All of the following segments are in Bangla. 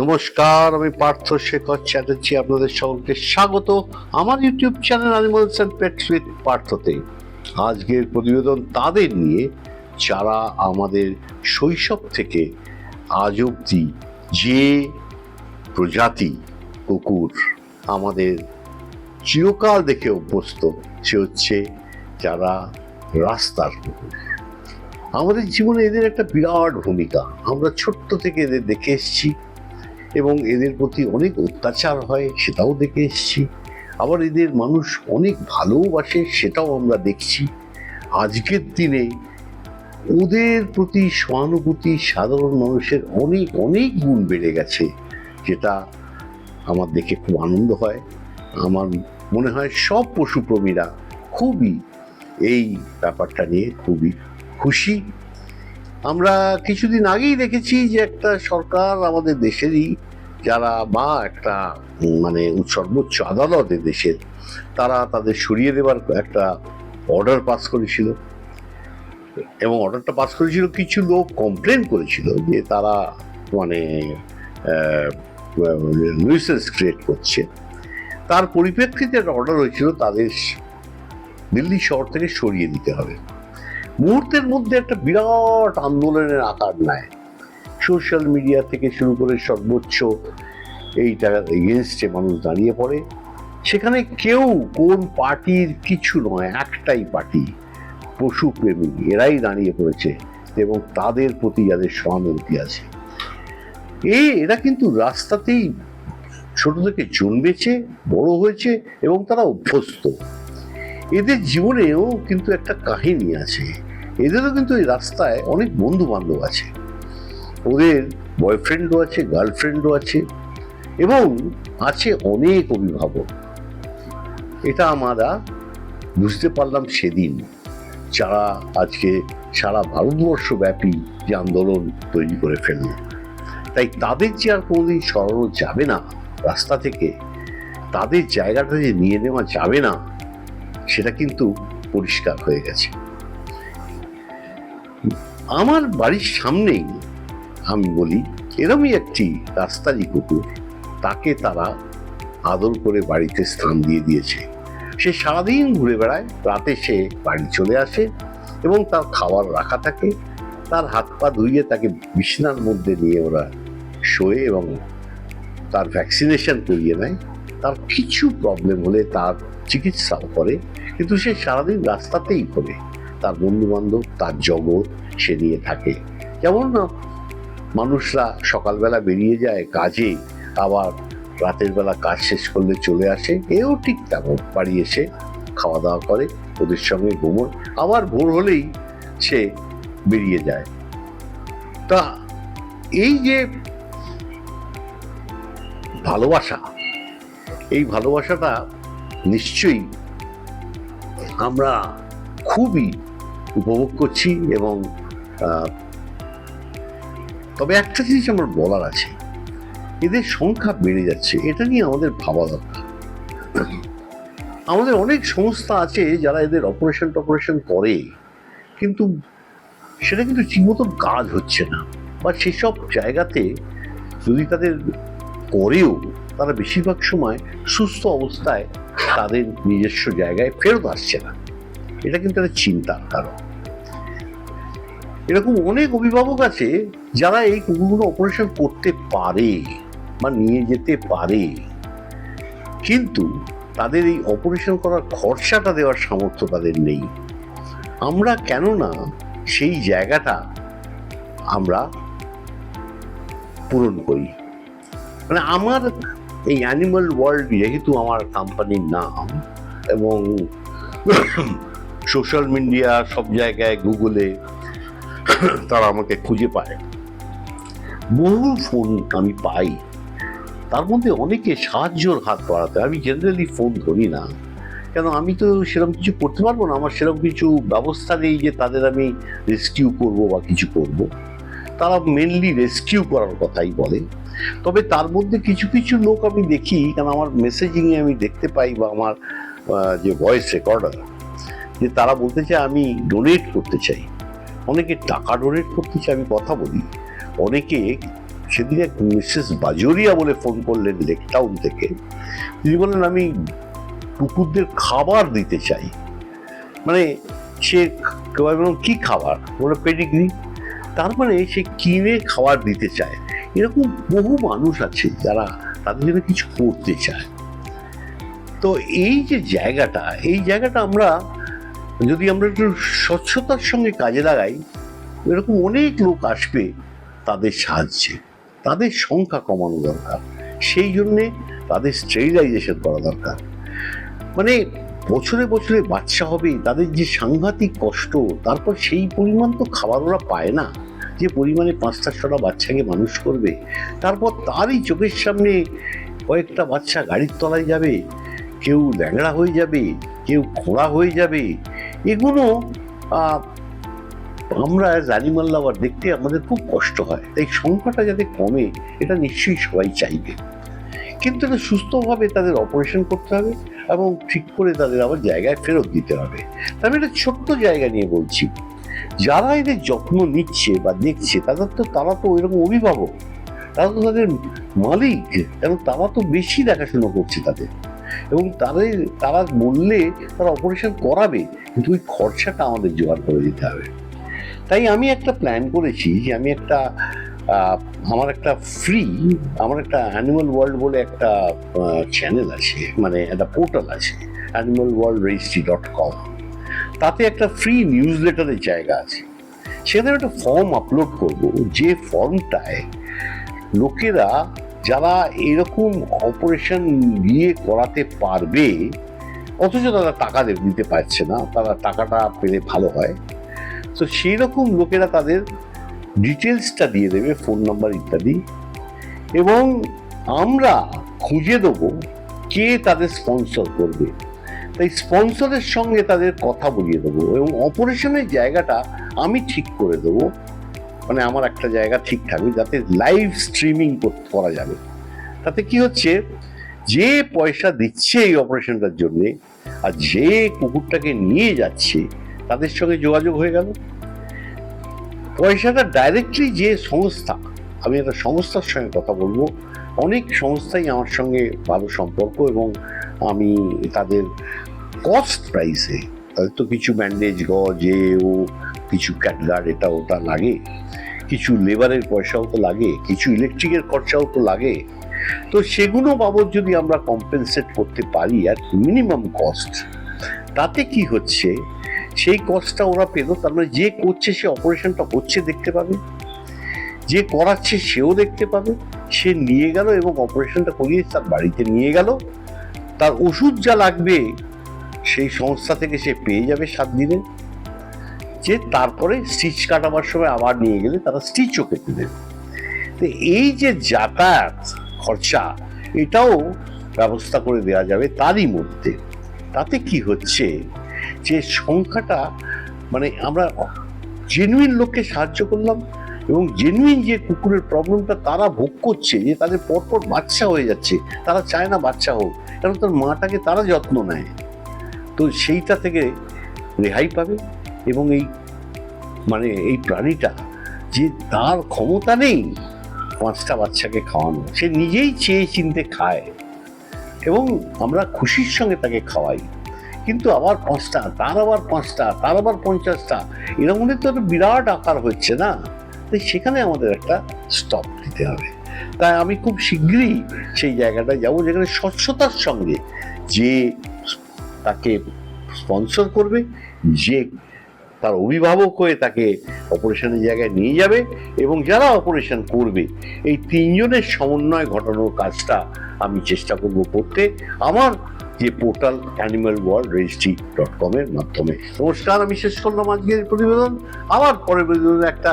নমস্কার, আমি পার্থ শেখর চ্যাটার্জি, আপনাদের সকলকে স্বাগত। আমার YouTube channel animals and pets with পার্থতে। আজকের প্রতিবেদন তাদের নিয়ে, যারা আমাদের শৈশব থেকে আজ অবধি যে প্রজাতি কুকুর আমাদের চিরকাল দেখে অভ্যস্ত, সে হচ্ছে যারা রাস্তার কুকুর। আমাদের জীবনে এদের একটা বিরাট ভূমিকা। আমরা ছোট্ট থেকে এদের দেখে এসেছি। এবং এদের প্রতি অনেক অত্যাচার হয়, সেটাও দেখে এসেছি। আবার এদের মানুষ অনেক ভালোবাসে সেটাও আমরা দেখছি। আজকের দিনে ওদের প্রতি সহানুভূতি সাধারণ মানুষের অনেক অনেক গুণ বেড়ে গেছে, যেটা আমার দেখে খুব আনন্দ হয়। আমার মনে হয় সব পশুপ্রেমীরা খুবই এই ব্যাপারটা নিয়ে খুবই খুশি। আমরা কিছুদিন আগেই দেখেছি যে একটা সরকার আমাদের দেশেরই যারা বা একটা মানে সর্বোচ্চ আদালত দেশের, তারা তাদের সরিয়ে দেওয়ার একটা অর্ডার পাস করেছিল। এবং অর্ডারটা পাস করেছিল, কিছু লোক কমপ্লেন করেছিল যে তারা মানে নিউসেন্স ক্রিয়েট করছে। তার পরিপ্রেক্ষিতে একটা অর্ডার হয়েছিল, তাদের দিল্লি শহর থেকে সরিয়ে দিতে হবে। মুহূর্তের মধ্যে একটা বিরাট আন্দোলনের আকার নেয়। সোশ্যাল মিডিয়া থেকে শুরু করে সর্বোচ্চ এই এইটা এগেনস্টে মানুষ দাঁড়িয়ে পড়ে। সেখানে কেউ কোন পার্টির কিছু নয়, একটাই পার্টি পশুপ্রেমী এরাই দাঁড়িয়ে পড়েছে এবং তাদের প্রতি যাদের সহানুভূতি আছে। এই এরা কিন্তু রাস্তাতেই ছোট থেকে জন্মেছে, বড় হয়েছে এবং তারা অভ্যস্ত। এদের জীবনেও কিন্তু একটা কাহিনী আছে। এদেরও কিন্তু এই রাস্তায় অনেক বন্ধু বান্ধব আছে। ওদের বয়ফ্রেন্ডও আছে গার্লফ্রেন্ডও আছে এবং আছে অনেক অভিভাবক। এটা আমরা বুঝতে পারলাম সেদিন যারা আজকে সারা ভারতবর্ষব্যাপী যে আন্দোলন তৈরি করে ফেলল। তাই তাদের যে আর কোনোদিন সরানো যাবে না রাস্তা থেকে, তাদের জায়গাটা যে নিয়ে নেওয়া যাবে না, সেটা কিন্তু পরিষ্কার হয়ে গেছে। আমার বাড়ির সামনেই আমি বলি, এরমই একটি রাস্তারই কুকুর। তাকে তারা আদর করে বাড়িতে স্থান দিয়ে দিয়েছে। সে সারাদিন ঘুরে বেড়ায়, রাতে সে বাড়ি চলে আসে এবং তার খাবার রাখা থাকে। তার হাত পা ধুইয়ে তাকে বিছনার মধ্যে নিয়ে ওরা শোয়ে এবং তার ভ্যাকসিনেশন করিয়ে নেয়। তার কিছু প্রবলেম হলে তার চিকিৎসাও করে, কিন্তু সে সারাদিন রাস্তাতেই করে তার বন্ধু বান্ধব তার জগৎ, সে নিয়ে থাকে। যেমন মানুষরা সকালবেলা বেরিয়ে যায় কাজে, আবার রাতের বেলা কাজ শেষ করলে চলে আসে। এও ঠিক তেমন, বাড়ি এসে খাওয়া দাওয়া করে, ওদের সঙ্গে ঘুমোয়। আবার ভোর হলেই সে বেরিয়ে যায়। তা এই যে ভালোবাসা, এই ভালোবাসাটা নিশ্চয়ই আমরা খুবই উপভোগ করছি এবং তবে একটা জিনিস আমার বলার আছে। এদের সংখ্যা বেড়ে যাচ্ছে, এটা নিয়ে আমাদের ভাবা দরকার। আমাদের অনেক সংস্থা আছে যারা এদের অপারেশন টপারেশন করে, কিন্তু সেটা কিন্তু ঠিকমতো কাজ হচ্ছে না। বা সেসব জায়গাতে যদি তাদের করেও, তারা বেশিরভাগ সময় সুস্থ অবস্থায় তাদের নিজস্ব জায়গায় ফেরত আসছে না। এটা কিন্তু একটা চিন্তার কারণ। এরকম অনেক অভিভাবক আছে যারা এই কুকুরগুলো অপারেশন করতে পারে বা নিয়ে যেতে পারে। কিন্তু তাদের এই অপারেশন করার খরচাটা দেওয়ার সামর্থ্য তাদের নেই। আমরা কেননা সেই জায়গাটা আমরা পূরণ করি। মানে আমার এই অ্যানিমাল ওয়ার্ল্ড যেহেতু আমার কোম্পানির নাম এবং সোশ্যাল মিডিয়া সব জায়গায় গুগলে তারা আমাকে খুঁজে পায়। বহু ফোন আমি পাই। তার মধ্যে অনেকে সাহায্যর হাত বাড়াতে। আমি জেনারেলি ফোন ধরি না। কেন, আমি তো সেরকম কিছু করতে পারব না। আমার সেরকম কিছু ব্যবস্থা নেই যে তাদের আমি রেস্কিউ করব বা কিছু করব। তারা মেনলি রেস্কিউ করার কথাই বলে। তবে তার মধ্যে কিছু কিছু লোক আমি দেখি কারণ আমার মেসেজিংয়ে আমি দেখতে পাই বা আমার যে ভয়েস রেকর্ডার যে তারা বলতে চায় আমি ডোনেট করতে চাই। অনেকে টাকা ডোনেট করতে আমি কথা বলি। অনেকে সেদিন এক মিসেস বাজরিয়া বলে ফোন করলেন লেক টাউন থেকে। তিনি বললেন, আমি কুকুরদের খাবার দিতে চাই। মানে সে কি খাবার? বলে, পেডিগ্রি। তার মানে সে কিনে খাবার দিতে চায়। এরকম বহু মানুষ আছে যারা তাদের জন্য কিছু করতে চায়। তো এই যে জায়গাটা, এই জায়গাটা আমরা যদি আমরা একটু স্বচ্ছতার সঙ্গে কাজে লাগাই, এরকম অনেক লোক আসবে তাদের সাহায্যে। তাদের সংখ্যা কমানো দরকার। সেই জন্যে তাদের স্টেরিলাইজেশন করা দরকার। মানে বছরে বছরে বাচ্চা হবে, তাদের যে সাংঘাতিক কষ্ট, তারপর সেই পরিমাণ তো খাবার ওরা পায় না। যে পরিমাণে পাঁচটা, ছটা বাচ্চাকে মানুষ করবে, তারপর তারই চোখের সামনে কয়েকটা বাচ্চা গাড়ির তলায় যাবে, কেউ ল্যাংড়া হয়ে যাবে, কেউ খোঁড়া হয়ে যাবে এগুলো আমরা অ্যানিমাল লাভার দেখতে আমাদের খুব কষ্ট হয়। এই সংখ্যাটা যাতে কমে, এটা নিশ্চয়ই সবাই চাইবে। কিন্তু এটা সুস্থভাবে তাদের অপারেশন করতে হবে এবং ঠিক করে তাদের আবার জায়গায় ফেরত দিতে হবে। আমি একটা ছোট্ট জায়গা নিয়ে বলছি। যারা এদের যত্ন নিচ্ছে বা দেখছে, তাদের তো, তারা তো এরকম অভিভাবক। তারা তো তাদের মালিক। এবং তারা তো বেশি দেখাশোনা করছে তাদের। এবং তাদের, তারা বললে তারা অপারেশন করাবে, কিন্তু ওই খরচাটা আমাদের জোগাড় করে দিতে হবে। তাই আমি একটা প্ল্যান করেছি যে আমি একটা আমার একটা ফ্রি আমার একটা অ্যানিমাল ওয়ার্ল্ড বলে একটা চ্যানেল আছে মানে একটা পোর্টাল আছে animal world registry dot com তাতে একটা ফ্রি নিউজ লেটারের জায়গা আছে। সেখানে একটা ফর্ম আপলোড করব, যে ফর্মটায় লোকেরা যারা এরকম অপারেশন নিয়ে করাতে পারবে, অথচ তারা টাকা দিতে পারছে না, তারা টাকাটা পেলে ভালো হয়। তো সেই রকম লোকেরা তাদের ডিটেলসটা দিয়ে দেবে ফোন নাম্বার ইত্যাদি। এবং আমরা খুঁজে দেবো কে তাদের স্পন্সর করবে। তাই স্পন্সরের সঙ্গে তাদের কথা বলিয়ে দেবো এবং অপারেশনের জায়গাটা আমি ঠিক করে দেবো। মানে আমার একটা জায়গা ঠিক থাকবে, যাতে লাইভ স্ট্রিমিং করা যাবে। তাতে কি হচ্ছে, যে পয়সা দিচ্ছে এই অপারেশনটার জন্য, আর যে কুকুরটাকে নিয়ে যাচ্ছে, তাদের সঙ্গে যোগাযোগ হয়ে গেল। পয়সাটা ডাইরেক্টলি যে সংস্থা, আমি একটা সংস্থার সঙ্গে কথা বলব, অনেক সংস্থাই আমার সঙ্গে ভালো সম্পর্ক এবং আমি তাদের কস্ট প্রাইসে তাদের তো কিছু ব্যান্ডেজ গজ এ ও কিছু ক্যাটগার্ড এটা ওটা লাগে। কিছু লেবারের পয়সাও তো লাগে, কিছু ইলেকট্রিকের খরচাও তো লাগে। তো সেগুলো বাবদ যদি আমরা কম্পেনসেট করতে পারি আর মিনিমাম কস্ট তাতে কি হচ্ছে? সেই কস্টটা ওরা পেল, তার মানে যে করছে সে অপারেশনটা হচ্ছে দেখতে পাবে। যে করাচ্ছে সেও দেখতে পাবে। সে নিয়ে গেল এবং অপারেশনটা করিয়ে তার বাড়িতে নিয়ে গেল। তার ওষুধ যা লাগবে সেই সংস্থা থেকে সে পেয়ে যাবে সাত দিনে। যে তারপরে স্টিচ কাটাবার সময় আবার নিয়ে গেলে তারা স্টিচও কেটে দেবে। তো এই যে যাতায়াত খরচা, এটাও ব্যবস্থা করে দেওয়া যাবে তারই মধ্যে। তাতে কি হচ্ছে যে সংখ্যাটা মানে আমরা জেনুইন লোককে সাহায্য করলাম এবং জেনুইন যে কুকুরের প্রবলেমটা তারা ভোগ করছে, যে তাদের পরপর বাচ্চা হয়ে যাচ্ছে, তারা চায় না বাচ্চা হোক কারণ তার মাটাকে তারা যত্ন নেয়? তো সেইটা থেকে রেহাই পাবে এবং এই মানে এই প্রাণীটা যে তার ক্ষমতা নেই পাঁচটা বাচ্চাকে খাওয়ানো, সে নিজেই চেয়ে চিনতে খায় এবং আমরা খুশির সঙ্গে তাকে খাওয়াই। কিন্তু আবার পাঁচটা, তার আবার পাঁচটা, তার আবার পঞ্চাশটা এরকম তো একটা বিরাট আকার হচ্ছে না? তাই সেখানে আমাদের একটা স্টপ দিতে হবে। তাই আমি খুব শীঘ্রই সেই জায়গাটায় যাব যেখানে স্বচ্ছতার সঙ্গে যে তাকে স্পন্সর করবে, যে তার অভিভাবক হয়ে তাকে অপারেশনের জায়গায় নিয়ে যাবে এবং যারা অপারেশন করবে, এই তিনজনের সমন্বয় ঘটানোর কাজটা আমি চেষ্টা করব করতে আমার যে portal animal world registry dot কমের মাধ্যমে। নমস্কার, আমি শেষ করলাম আজকের প্রতিবেদন। আবার পরের প্রতিবেদনে একটা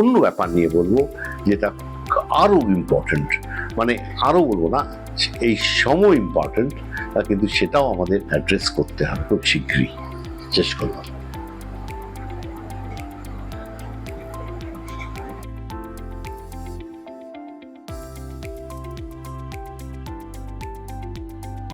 অন্য ব্যাপার নিয়ে বলব, যেটা আরও ইম্পর্ট্যান্ট মানে আরও বলব না, এই সময় ইম্পর্ট্যান্ট কিন্তু সেটাও আমাদের অ্যাড্রেস করতে হবে খুব শীঘ্রই। শেষ করলাম।